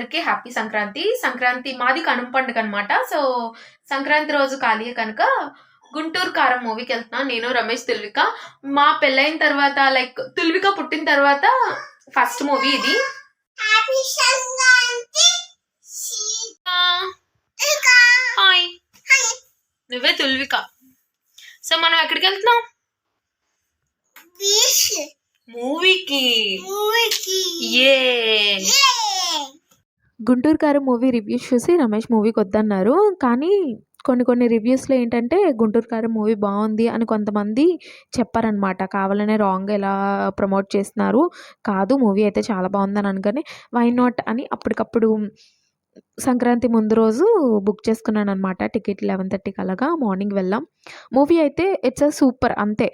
అందరికీ హ్యాపీ సంక్రాంతి. సంక్రాంతి మాది కనుమ పండుగ అనమాట సో సంక్రాంతి రోజు ఖాళీ కనుక గుంటూరు కారం మూవీకి వెళ్తున్నా. నేను రమేష్ తుల్విక. మా పెళ్ళైన తర్వాత లైక్ తుల్విక పుట్టిన తర్వాత ఫస్ట్ మూవీ ఇది. హాయ్. నువ్వే తుల్విక. సో మనం ఎక్కడికి వెళ్తున్నాం? మూవీకి. మూవీకి. ఏ గుంటూరు గారు మూవీ రివ్యూస్ చూసి రమేష్ మూవీకి వద్దన్నారు. కానీ కొన్ని కొన్ని రివ్యూస్లో ఏంటంటే గుంటూరు గారు మూవీ బాగుంది అని కొంతమంది చెప్పారనమాట కావాలనే రాంగ్ ఎలా ప్రమోట్ చేస్తున్నారు? కాదు మూవీ అయితే చాలా బాగుందని అనుకొని వై నాట్ అని అప్పటికప్పుడు సంక్రాంతి ముందు రోజు బుక్ చేసుకున్నాను అనమాట టికెట్ లెవెన్ థర్టీకి అలాగా మార్నింగ్ వెళ్ళాం మూవీ అయితే ఇట్స్ అ సూపర్ అంతే.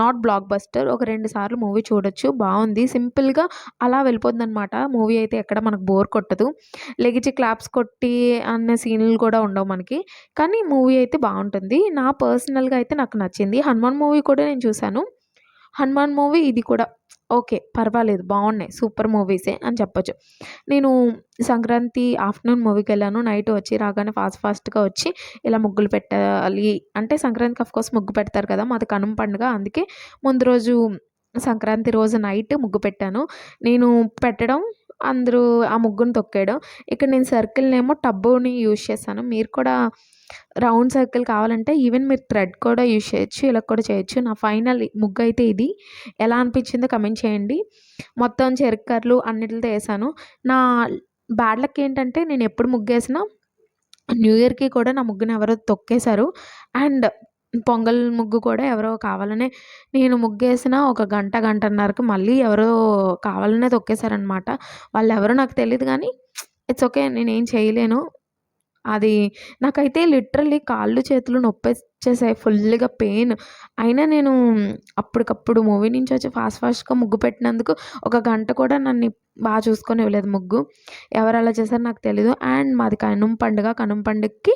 Not blockbuster. ఒక రెండు సార్లు మూవీ చూడొచ్చు. బాగుంది. సింపుల్గా అలా వెళ్ళిపోతుంది అనమాట మూవీ అయితే ఎక్కడ మనకు బోర్ కొట్టదు. లెగిచి క్లాప్స్ కొట్టి అనే సీన్లు కూడా ఉండవు మనకి. కానీ మూవీ అయితే బాగుంటుంది. నా పర్సనల్గా అయితే నాకు నచ్చింది. హనుమాన్ మూవీ కూడా నేను చూశాను. హనుమాన్ మూవీ ఇది కూడా. ఓకే పర్వాలేదు బాగున్నాయి సూపర్ మూవీసే అని చెప్పొచ్చు. నేను సంక్రాంతి ఆఫ్టర్నూన్ మూవీకి వెళ్ళాను నైట్ వచ్చి రాగానే ఫాస్ట్ ఫాస్ట్గా వచ్చి ఇలా ముగ్గులు పెట్టాలి అంటే సంక్రాంతికి అఫ్కోర్స్ ముగ్గు పెడతారు కదా మాది కనుమ పండుగ అందుకే ముందు రోజు సంక్రాంతి రోజు నైట్ ముగ్గు పెట్టాను. నేను పెట్టడం అందరూ ఆ ముగ్గును తొక్కేయడం. ఇక్కడ నేను సర్కిల్ని ఏమో టబ్బుని యూజ్ చేశాను. మీరు కూడా రౌండ్ సర్కిల్ కావాలంటే ఈవెన్ మీరు థ్రెడ్ కూడా యూజ్ చేయొచ్చు ఇలా కూడా చేయొచ్చు. నా ఫైనల్ ముగ్గు అయితే ఇది. ఎలా అనిపించిందో కమెంట్ చేయండి. మొత్తం చెరుకర్లు అన్నిటితో వేసాను. నా బ్యాడ్ లక్ ఏంటంటే నేను ఎప్పుడు ముగ్గేసినా న్యూ ఇయర్కి కూడా నా ముగ్గుని ఎవరో తొక్కేశారు. అండ్ పొంగల్ ముగ్గు కూడా ఎవరో కావాలనే నేను ముగ్గేసిన ఒక గంట గంటన్నరకు మళ్ళీ ఎవరో కావాలనే తొక్కేశారనమాట వాళ్ళు ఎవరో నాకు తెలియదు కానీ ఇట్స్ ఓకే నేనేం చేయలేను. అది నాకైతే లిటరలీ కాళ్ళు చేతులు నొప్పి వచ్చేసాయి ఫుల్గా పెయిన్. అయినా నేను అప్పటికప్పుడు మూవీ నుంచి వచ్చి ఫాస్ట్ ఫాస్ట్గా ముగ్గు పెట్టినందుకు ఒక గంట కూడా నన్ను బాగా చూసుకొని ఇవ్వలేదు ముగ్గు. ఎవరు అలా చేశారో నాకు తెలీదు. అండ్ మాది కనుమ పండుగ కనుమ పండుగకి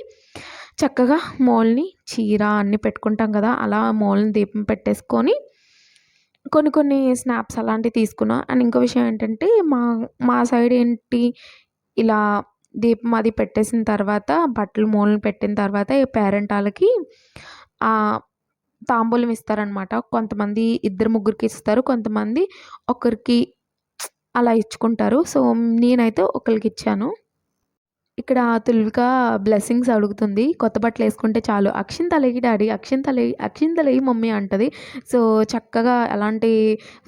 చక్కగా మోల్ని చీర అన్నీ పెట్టుకుంటాం కదా అలా మోల్ని దీపం పెట్టేసుకొని కొన్ని కొన్ని స్నాప్స్ అలాంటివి తీసుకున్నా. అండ్ ఇంకో విషయం ఏంటంటే మా మా సైడ్ ఏంటి ఇలా దీపం అది పెట్టేసిన తర్వాత బట్టలు మూలని పెట్టిన తర్వాత ఈ పేరెంట్ వాళ్ళకి తాంబూలం ఇస్తారనమాట. కొంతమంది ఇద్దరు ముగ్గురికి ఇస్తారు కొంతమంది ఒకరికి అలా ఇచ్చుకుంటారు. సో నేనైతే ఒకరికి ఇచ్చాను. ఇక్కడ తుల్విక బ్లెస్సింగ్స్ అడుగుతుంది. కొత్త బట్టలు వేసుకుంటే చాలు. అక్షింతలేయి డాడీ. అక్షింతలేయి అక్షింతలయ్యి మమ్మీ అంటది. సో చక్కగా అలాంటి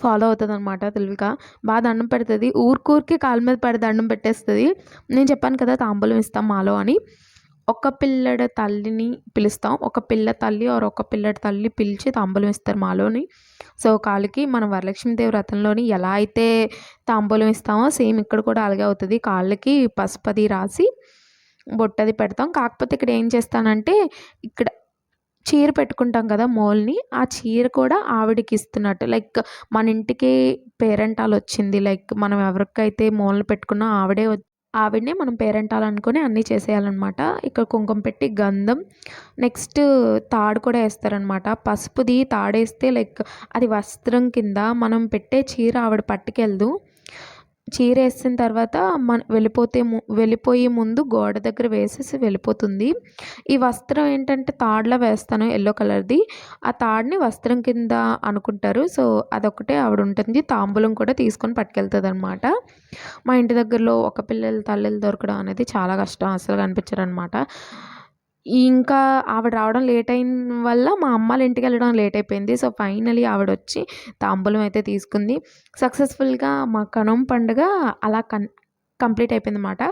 ఫాలో అవుతుంది అనమాట తుల్విక బాగా దండం పెడుతుంది. ఊరికూరికే కాళ్ళ మీద పడి దండం పెట్టేస్తుంది. నేను చెప్పాను కదా తాంబూలం ఇస్తాం మాలో అని. ఒక పిల్లడ తల్లిని పిలుస్తాం. ఒక పిల్ల తల్లి ఆర్ ఒక పిల్లడి తల్లి పిలిచి తాంబూలం ఇస్తారు మాలోని. సో కాళ్ళకి మనం వరలక్ష్మీదేవి వ్రతంలోని ఎలా అయితే తాంబూలం ఇస్తామో సేమ్ ఇక్కడ కూడా అలాగే అవుతుంది. కాళ్ళకి పసుపది రాసి బొట్టది పెడతాం. కాకపోతే ఇక్కడ ఏం చేస్తానంటే ఇక్కడ చీర పెట్టుకుంటాం కదా మోల్ని. ఆ చీర కూడా ఆవిడకి ఇస్తున్నట్టు. లైక్ మన ఇంటికి పేరెంటాలు వచ్చింది. లైక్ మనం ఎవరికైతే మోల్ని పెట్టుకున్నా ఆవిడే ఆవిడనే మనం పేరెంటాలనుకొని అన్నీ చేసేయాలన్నమాట. ఇక్కడ కుంకుమ పెట్టి గంధం నెక్స్ట్ తాడు కూడా వేస్తారనమాట పసుపుది తాడేస్తే లైక్ అది వస్త్రం కింద మనం పెట్టే చీర ఆవిడ పట్టుకెళ్దు. చీర వేసిన తర్వాత మన వెళ్ళిపోతే వెళ్ళిపోయే ముందు గోడ దగ్గర వేసేసి వెళ్ళిపోతుంది. ఈ వస్త్రం ఏంటంటే తాడులా వేస్తాను ఎల్లో కలర్ది ఆ తాడుని వస్త్రం కింద అనుకుంటారు. సో అదొకటే ఆవిడ ఉంటుంది. తాంబూలం కూడా తీసుకొని పట్టుకెళ్తుంది అనమాట మా ఇంటి దగ్గరలో ఒక పిల్లల తల్లిలు దొరకడం అనేది చాలా కష్టం. అసలు కనిపించరు అనమాట ఇంకా ఆవిడ రావడం లేట్ అయిన వల్ల మా అమ్మాళ్ళ ఇంటికి వెళ్ళడం లేట్ అయిపోయింది. సో ఫైనలీ ఆవిడ వచ్చి తాంబూలం అయితే తీసుకుంది. సక్సెస్ఫుల్గా మా కనుమ పండుగ అలా కన్ కంప్లీట్ అయిపోయింది అనమాట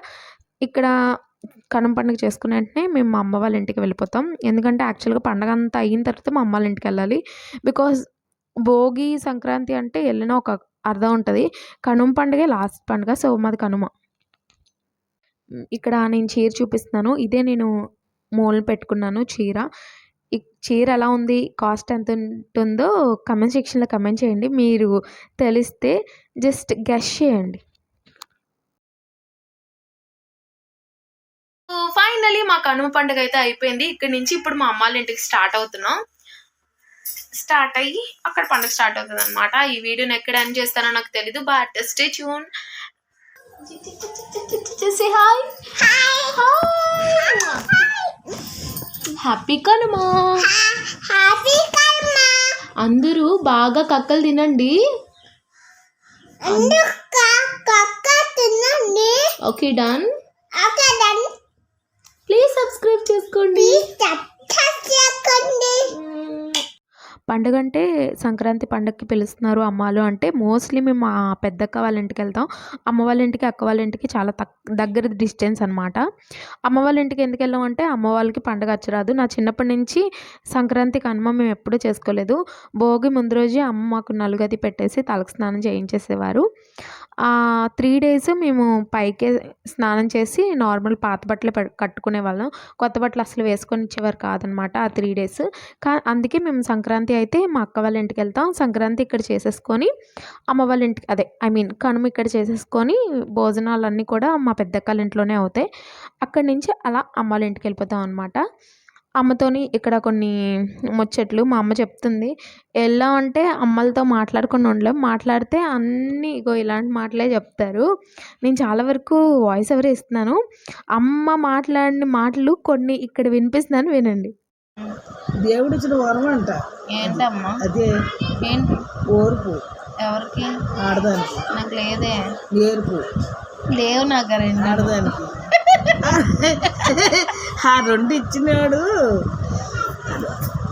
ఇక్కడ కనుమ పండుగ చేసుకున్న వెంటనే మేము మా అమ్మ వాళ్ళ ఇంటికి వెళ్ళిపోతాం. ఎందుకంటే యాక్చువల్గా పండగ అంతా అయిన తర్వాత మా అమ్మ వాళ్ళ ఇంటికి వెళ్ళాలి. బికాజ్ భోగి సంక్రాంతి అంటే వెళ్ళిన ఒక అర్థం ఉంటుంది. కనుమ పండుగే లాస్ట్ పండుగ. సో మాది కనుమ. ఇక్కడ నేను చీర చూపిస్తున్నాను. ఇదే నేను మూలన పెట్టుకున్నాను చీర. ఈ చీర ఎలా ఉంది? కాస్ట్ ఎంత ఉంటుందో కమెంట్ సెక్షన్లో కమెంట్ చేయండి. మీరు తెలిస్తే జస్ట్ గెస్ చేయండి. ఫైనలీ మా కనుమ పండుగ అయితే అయిపోయింది. ఇక్కడ నుంచి ఇప్పుడు మా అమ్మాళ్ళ ఇంటికి స్టార్ట్ అవుతున్నాం. స్టార్ట్ అయ్యి అక్కడ పండుగ స్టార్ట్ అవుతుంది అనమాట ఈ వీడియోని ఎక్కడ ఎండ్ చేస్తానో నాకు తెలీదు బట్ స్టే ట్యూన్ చేసి హాయ్ హ్యాపీ కనుమా హ్యాపీ కర్మ అందరూ బాగా కక్కలు తినండి. కక్క తినండి. ఓకే డన్ ప్లీజ్ సబ్స్క్రైబ్ చేసుకోండి. పండుగ అంటే సంక్రాంతి పండగకి పిలుస్తున్నారు అమ్మాలు. అంటే మోస్ట్లీ మేము మా పెద్దక్క వాళ్ళ ఇంటికి వెళ్తాం. అమ్మ వాళ్ళ ఇంటికి అక్క వాళ్ళ ఇంటికి చాలా తక్ దగ్గర డిస్టెన్స్ అనమాట అమ్మ వాళ్ళ ఇంటికి ఎందుకు వెళ్ళాం అంటే అమ్మ వాళ్ళకి పండగ వచ్చరాదు నా చిన్నప్పటి నుంచి సంక్రాంతి కనుమ మేము ఎప్పుడూ చేసుకోలేదు. భోగి ముందు రోజే అమ్మ మాకు నలుగది పెట్టేసి తలకు స్నానం చేయించేసేవారు. త్రీ డేస్ మేము పైకే స్నానం చేసి నార్మల్ పాత బట్టలు కట్టుకునే వాళ్ళం. కొత్త బట్టలు అసలు వేసుకొని ఇచ్చేవారు కాదనమాట ఆ త్రీ డేస్. కా అందుకే మేము సంక్రాంతి అయితే మా అక్క వాళ్ళ ఇంటికి వెళ్తాం. సంక్రాంతి ఇక్కడ చేసేసుకొని అమ్మ వాళ్ళ ఇంటికి అదే ఐ మీన్ కనుమ ఇక్కడ చేసేసుకొని భోజనాలన్నీ కూడా మా పెద్దక్కల ఇంట్లోనే అవుతాయి. అక్కడి నుంచి అలా అమ్మ వాళ్ళ ఇంటికి వెళ్ళిపోతాం అనమాట అమ్మతోని ఇక్కడ కొన్ని ముచ్చట్లు మా అమ్మ చెప్తుంది. ఎలా అంటే అమ్మలతో మాట్లాడకుండా ఉండలేం. మాట్లాడితే అన్నీ ఇగో ఇలాంటి మాటలే చెప్తారు. నేను చాలా వరకు వాయిస్ ఎవరే ఇస్తున్నాను. అమ్మ మాట్లాడిన మాటలు కొన్ని ఇక్కడ వినిపిస్తున్నాను వినండి. దేవుడిచ్చిన వరం అంట. ఏంటమ్మా? అదే ఏంటి ఓర్పు. ఎవరికి? ఆడదానికి. నాకు లేదే. నేర్పు లేవు నాకు రెండు. ఆడదానికి. ఆ రెండు ఇచ్చినాడు.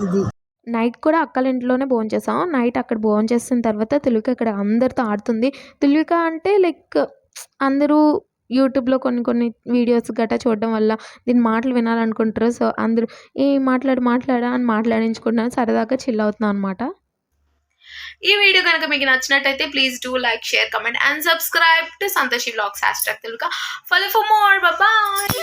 ఇది నైట్ కూడా అక్కల ఇంట్లోనే భోజనం చేసాం. నైట్ అక్కడ భోజనం చేసిన తర్వాత తులిక ఇక్కడ అందరితో ఆడుతుంది. తులిక అంటే లైక్ అందరూ యూట్యూబ్లో కొన్ని కొన్ని వీడియోస్ గట్రా చూడడం వల్ల దీని మాటలు వినాలనుకుంటారు. సో అందరూ ఏ మాట్లాడు మాట్లాడా అని మాట్లాడించుకుంటున్నాను సరదాగా చిల్ అవుతున్నాను అనమాట ఈ వీడియో కనుక మీకు నచ్చినట్టయితే please do like share comment and subscribe to Santoshi blogs hashtag Telugu follow for more bye